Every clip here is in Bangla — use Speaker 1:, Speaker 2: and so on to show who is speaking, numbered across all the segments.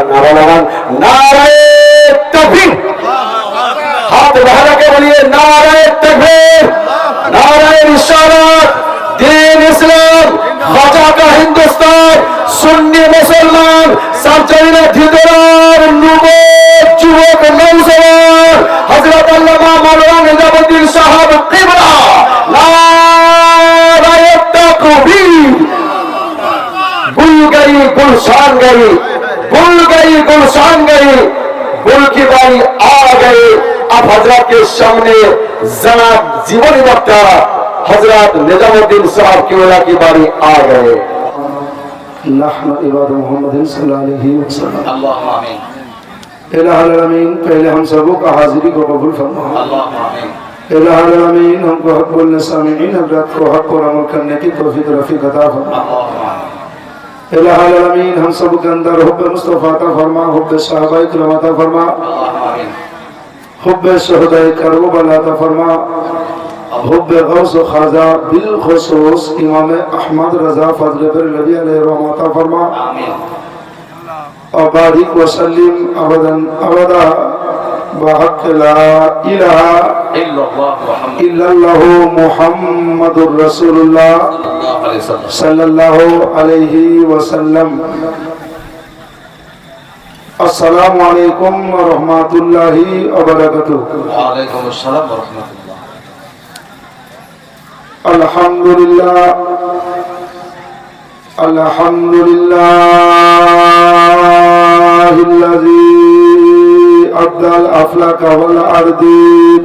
Speaker 1: একবার নারা লাগান নারায় তকবীর। হাত ভাড়াকে বলিয়ে নারায় তকবীর নারায় ইশারাত, দিন ইসলাম বাঁচাটা হিন্দুস্তান, সুন্নি মুসলমান সার্জারিনা ধীরার যুবক যুবক নৌজওয়ান হজরত আল্লামা মাওলানা নিজামুদ্দিন সাহাব কিবলা নারায় তকবীর। বুলগারি, গুলশান গারি गुलशान गई गुल की बारी आ गए अब हजरत के सामने जनाब जीवन वक्ता हजरत निजामुद्दीन साहब की वजह की बारी आ गए
Speaker 2: पहले हम सबों का हाजिरी को कबूल फरमा हमको हक बोलने सामीन हजरत को हक और अमल करने की तोफीक रफी कता फरमा الہ العالمین ہم سب کے اندر حب مصطفیٰ کا فرما حب صحابہ کرما کا فرما
Speaker 3: حب شہدہ
Speaker 2: کربلا اللہ فرما حب غوث و خواجہ بالخصوص امام احمد رضا فضل پر نبی علیہ رحمہ کا فرما۔ آمین۔
Speaker 3: اور
Speaker 2: بارک وسلم ابدا ابدا۔ بحق لا اله
Speaker 3: الا الله محمد
Speaker 2: الا الله محمد رسول الله
Speaker 3: الله عليه وسلم
Speaker 2: صلى الله عليه وسلم السلام عليكم ورحمة الله وبركاته
Speaker 3: وعليكم السلام ورحمة الله
Speaker 2: الحمد لله الحمد لله الذي أبدى الأفلاك والأرضين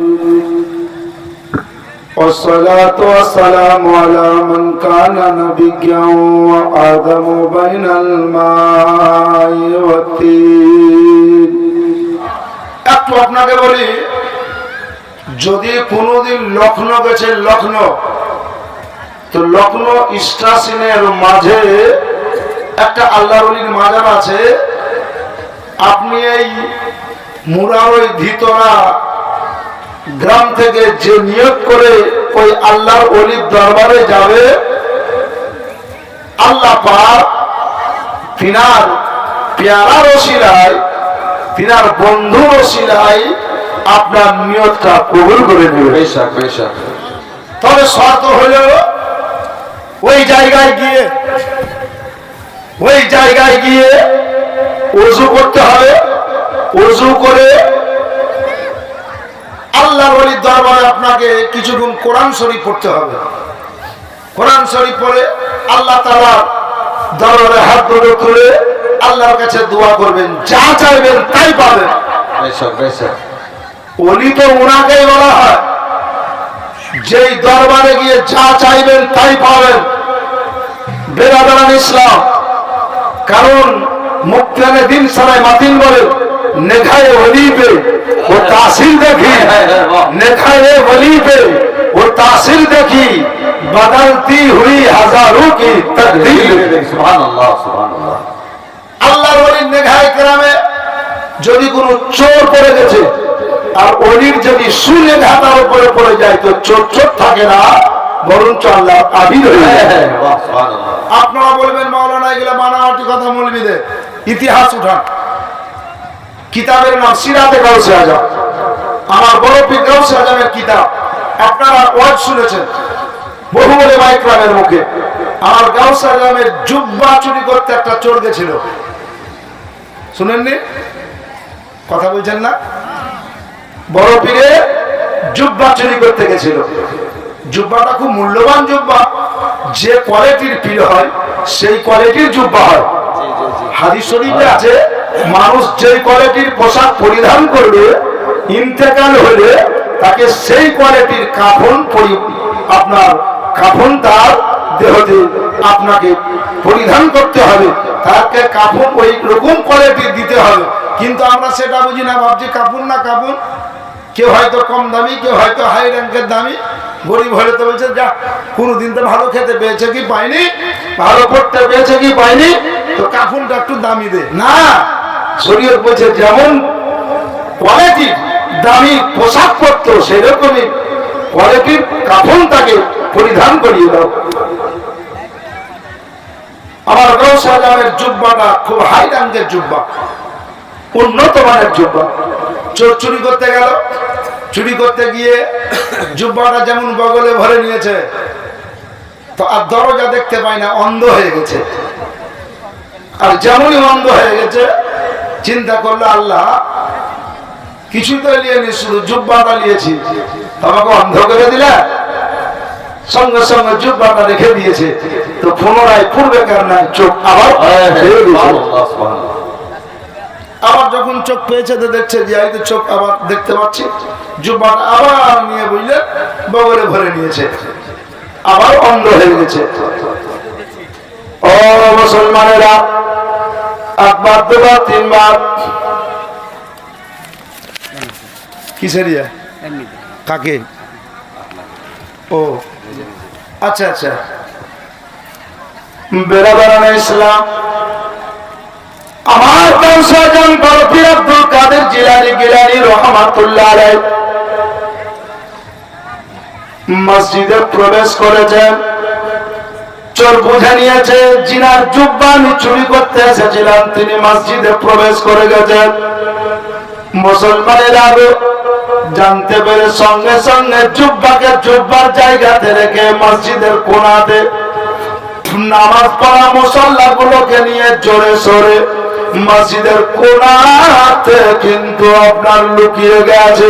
Speaker 2: والصلاة والسلام على من كان نبيا وآدم بين الماء والتين একটু আপনাকে বলি যদি কোনোদিন লখনৌ গেছে লখনৌ তো লখনৌ স্টেশনের মাঝে একটা আল্লাহর মাজার আছে আপনি এই মুরারই ভিতরা গ্রাম থেকে যে নিয়োগ করে ওই আল্লাহর অলির দরবারে যাবে আল্লাহ পাক তিনার পেয়ারা রসিলায় তিনার বন্ধু রসিলায় আপনার নিয়তটা কবুল করে নেবে। তবে শর্ত হলো ওই জায়গায় গিয়ে ওই জায়গায় গিয়ে উজু করতে হবে। উজু করে আল্লাহ বলির দরবারে আপনাকে কিছুক্ষণ কোরআন শরীফ পড়তে হবে। কোরআন শরীফ পড়ে আল্লাহ তালা দরবারে হাত ধরে তুলে আল্লাহর কাছে দোয়া করবেন যা চাইবেন তাই পাবেন। অলি তো ওনাকেই বলা হয়। যেই দরবারে গিয়ে যা চাইবেন তাই পাবেন। বেরাদান ইসলাম কারণ মুক্তানে দিন সারাই মাতিন বলে নেখায় वली पे वो तासीर देखी नेखाए वली पे वो तासीर देखी बदलती हुई हजारों की तकदीर
Speaker 3: সুবহান আল্লাহ সুবহান আল্লাহ
Speaker 2: আল্লাহর ওলির নেঘায় গ্রামে যদি কোনো চোর পড়ে গেছে আর অলির যদি সুলেঘা তার উপরে পড়ে যায় তো চোর চোর থাকে না বরঞ্চ আল্লাহ আবির হয়ে যায়
Speaker 3: বাহ সুবহান আল্লাহ
Speaker 2: আপনারা বলবেন মাওলানা এগুলো বানাওয়াটি কথা মৌলবীদের ইতিহাস উঠান কিতাবের নাম সিরাতে গাউসে আজম। আমার বড় গাউসে আজমের কিতাব। আপনারা ওয়াজ শুনেছেন। বহু বলে মাইক্রামের মুখে। আমার গাউসে আজমের জুব্বা চুরি করতে একটা চোর গেছিল। শুনেননি? কথা বলছেন না? বড় পীরে জুব্বা চুরি করতে গেছিল। জুব্বাটা খুব মূল্যবান জুব্বা। যে কোয়ালিটির পীর হয়, সেই কোয়ালিটির জুব্বা হয়। হাদিস শরীফে আছে মানুষ যে কোয়ালিটির পোশাক পরিধান করবে, ইন্তেকাল হলে তাকে সেই কোয়ালিটির কাফন আপনার কাফন তার দেহতে আপনাকে পরিধান করতে হবে। তাকে কাফন ওই রকম কোয়ালিটির দিতে হবে। কিন্তু আমরা সেটা বুঝি না, ভাবছি কাপড় না কাপড় কেউ হয়তো কম দামি, কেউ হয়তো হাই র্যাঙ্কের দামি। গরিব হলে তো বলছে, যা, কোনোদিন তো ভালো খেতে পেয়েছে কি পাইনি? ভালো পড়তে পেয়েছে কি পাইনি? তো কাফুনটা একটু দামি দে। না শরীয়ত বলছে, যেমন কোয়ালিটি, দামি পোশাক পরতো সেরকমই কোয়ালিটির কাফন তাকে পরিধান করিয়ে দাও। আমার গৌসা জামের জুব্বাটা খুব হাই র্যাঙ্কের জুব্বা উন্নত মানের জুব্বা। চোর চুরি করতে গেল, চুরি করতে গিয়ে জুব্বাটা যেমন বগলে ভরে নিয়েছে, তো আর দরজা দেখতে পায় না, অন্ধ হয়ে গেছে। আর যেমনই অন্ধ হয়ে গেছে চিন্তা করল আল্লাহ কিছু তো নিয়ে শুধু জুব্বাটা নিয়েছি। আমাকে অন্ধ করে দিলে? সঙ্গে সঙ্গে জুব্বাটা রেখে দিয়েছে। তো পুনরায় পূর্বেকার নাই চোখ আবার।
Speaker 3: সুবহানাল্লাহ, সুবহানাল্লাহ।
Speaker 2: আবার যখন চোখ পেয়েছে তো দেখছে যে তো চোখ আবার দেখতে পাচ্ছি। জুব্বাটা আবার নিয়ে বুঝলে বগলে ভরে নিয়েছে। আবার অন্ধ হয়ে গেছে। ও মুসলমানেরা একবার দুবার তিনবার। ইয়ে? কাকে? ও। আচ্ছা আচ্ছা। ইসলাম। আমার কৌশাজন বরফির আব্দুল কাদের জিলানি গিলানি রহমাতুল্লাহ মসজিদে প্রবেশ করেছেন। চোর বুঝে নিয়েছে, জিনার জুব্বা আমি চুরি করতে এসেছিলাম তিনি মসজিদে প্রবেশ করে গেছেন। মুসলমানের আরও জানতে পেরে সঙ্গে সঙ্গে জুব্বাকে জুব্বার জায়গাতে রেখে মসজিদের কোনাতে নামাজ পড়া মুসল্লা গুলোকে নিয়ে জোরে সরে মসজিদের কোনাতে কিন্তু আপনার লুকিয়ে গেছে।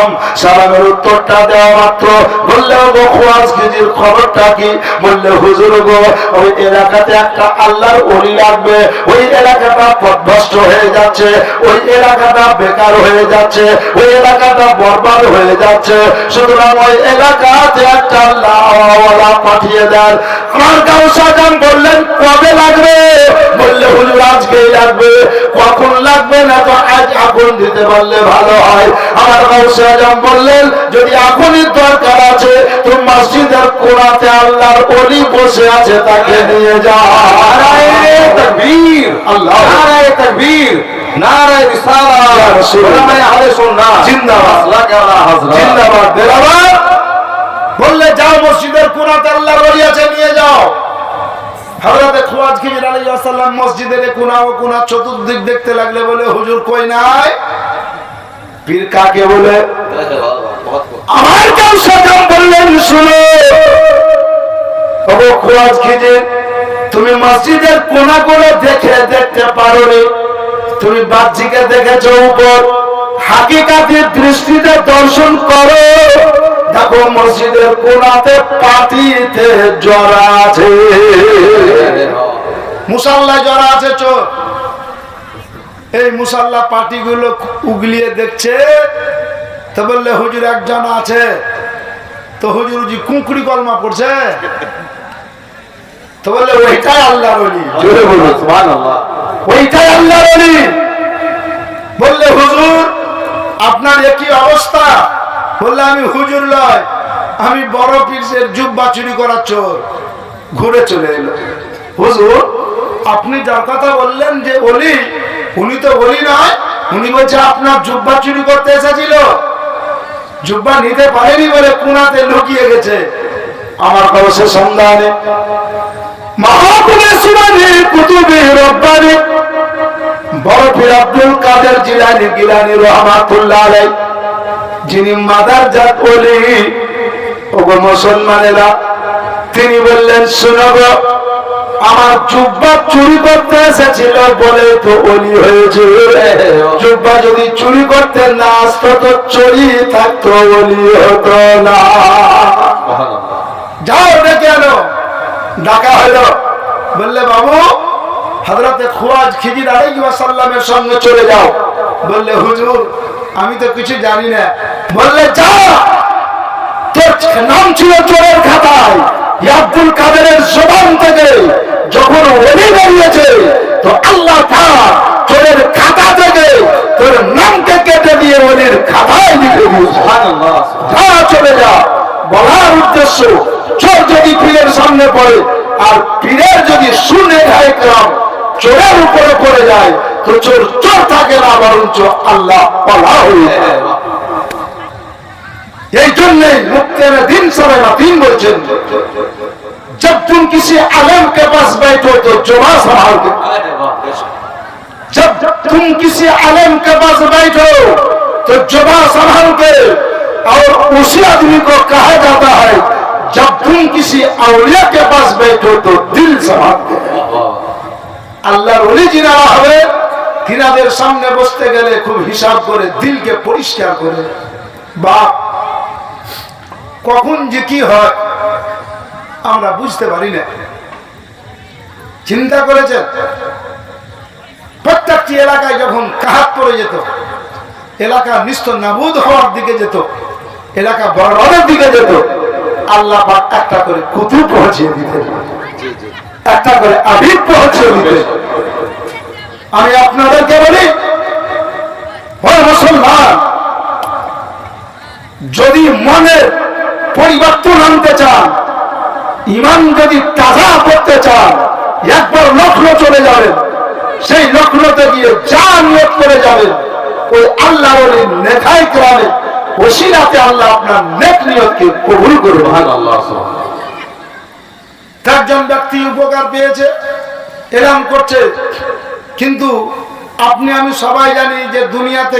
Speaker 2: সালামের উত্তরটা দেওয়া মাত্র। বললে গো খুয়াজ খিজির খবরটা কি? বললে, হুজুর গো, ওই এলাকাতে একটা আল্লাহর ওলি লাগবে। ওই এলাকাটা পথভ্রষ্ট হয়ে যাচ্ছে। ওই এলাকাটা বেকার হয়ে যাচ্ছে। ওই এলাকাটা বরবাদ হয়ে যাচ্ছে। সুতরাং ওই এলাকাতে একটা আল্লাহওয়ালা পাঠিয়ে দেন। আমার গাউসাজান দিতে পারলে ভালো হয়। আমার গাউসাজান বললেন যদি এখনই দরকার আছে তো মসজিদের কোনাতে আল্লাহর অলি বসে আছে তাকে নিয়ে যাও
Speaker 3: নারায়ে তাকবীর।
Speaker 2: আল্লাহ।
Speaker 3: নারায়ে তাকবীর। নারায়ে রিসালাত। ওলামায়ে আহলে সুন্নাহ।
Speaker 2: জিন্দাবাদ।
Speaker 3: আলা হযরত
Speaker 2: জিন্দাবাদ। বললে যাও মসজিদের কোনাতে আল্লাহ রলি আছে নিয়ে যাও। পীর তুমি মসজিদের কোনা কোনা দেখে দেখতে পারোনি, তুমি বাহ্যিকে দেখেছ উপর। হাকিকাতের দৃষ্টিতে দর্শন করো। দেখো মসজিদের কোনাতে পাটিতে জরা আছে। মুসাল্লায় জরা আছে চোর। এই মুসাল্লা পাটিগুলো উগলিয়ে দেখছে তো বললে হুজুর একজন আছে। তো হুজুর জি কুঁকড়ি কলমা পড়ছে তো বললে ওইটাই আল্লাহ বলি
Speaker 3: জোরে বলুন সুবহানাল্লাহ।
Speaker 2: ওইটাই আল্লাহ বলি বললে হুজুর আপনার একই অবস্থা। বললে আমি হুজুর লয় আমি বড় পীরের জুব্বা চুরি করার চোর। ঘুরে চলে এলো। হুজুর, আপনি যার কথা বললেন যে অলি, উনি তো বলি নয়, উনি বলছে আপনার জুব্বা চুরি করতে এসেছিল। জুব্বা নিতে পারেনি বলে কুনাতে লুকিয়ে গেছে। আমার কলসে সন্ধানে মহাপুরে সুরানি কুতুবে আব্দুল কাদের জিলানি গিলানি রহমাতুল্লাহ আলাই যিনি মাদার জাত বলি ওগো মুসলমানেরা, তিনি বললেন শুনব আমার জুব্বা চুরি করতে এসেছিল বলে তো অলি হয়েছে। জুব্বা যদি চুরি করতে না আসতো তো চুরি থাকতো অলি হতো না। যাও, ডেকে আনো। ডাকা হলো। বললে, বাবু হজরতে খুয়াজ খিজির আলাইসাল্লামের সঙ্গে চলে যাও। বললে, হুজুর, আমি তো কিছু জানি না। বললে যা তোর নাম ছিল চোরের খাতায় আব্দুল কাদেরের জবান থেকে যখন ওলি বেরিয়েছে তো আল্লাহ চোরের খাতা থেকে তোর নামকে কেটে দিয়ে ওলির খাতায় লিখে দিয়েছে। যা চলে যা। বলার উদ্দেশ্য
Speaker 1: চোর যদি পীরের সামনে পড়ে আর পীরের যদি শুনে খায় কাম চোরের উপরে পড়ে যায় তো চোর চোর থাকে না বরঞ্চ আল্লাহ পালা হয়ে যায়। এই জন্যই মুক্তের দিন সবাই দিন বলছেন जब तुम किसी आलम के पास बैठो तो जुमा संभाल के
Speaker 3: अरे वाह बेशक।
Speaker 1: जब तुम किसी आलम के पास बैठो तो जुबा संभाल के और उसी आदमी को कहा जाता है जब तुम किसी अवलिया के पास बैठो तो दिल संभाल के
Speaker 3: वाह, वाह।
Speaker 2: আল্লাহর অলি যিনারা হবে তিনাদের সামনে বসতে গেলে খুব হিসাব করে দিলকে পরিষ্কার করে বা কখন যে কি হয় আমরা বুঝতে পারি না। চিন্তা করেছেন? প্রত্যেকটি এলাকায় যখন কাহাত পড়ে যেত এলাকা নিস্ত নাবুদ হওয়ার দিকে যেত এলাকা বড়দের দিকে যেত আল্লাহ পাক একটা করে কুতুব পৌঁছিয়ে দিতেন। একটা করে আবির পৌঁছে দিতে আমি আপনাদেরকে বলি মুসলমান যদি মনের পরিবর্তন আনতে চান। ইমান যদি তাজা করতে চান একবার লক্ষ্ণ চলে যাবেন। সেই লক্ষ্ণতে গিয়ে যা নিয়োগ করে যাবেন ওই আল্লাহ নেখাই গ্রামে ওসিরাতে আল্লাহ আপনার নেক নিয়তকে কবুল করবে
Speaker 3: সুবহান আল্লাহ
Speaker 2: চারজন ব্যক্তি উপকার পেয়েছে এরাম করছে কিন্তু আপনি আমি সবাই জানি যে দুনিয়াতে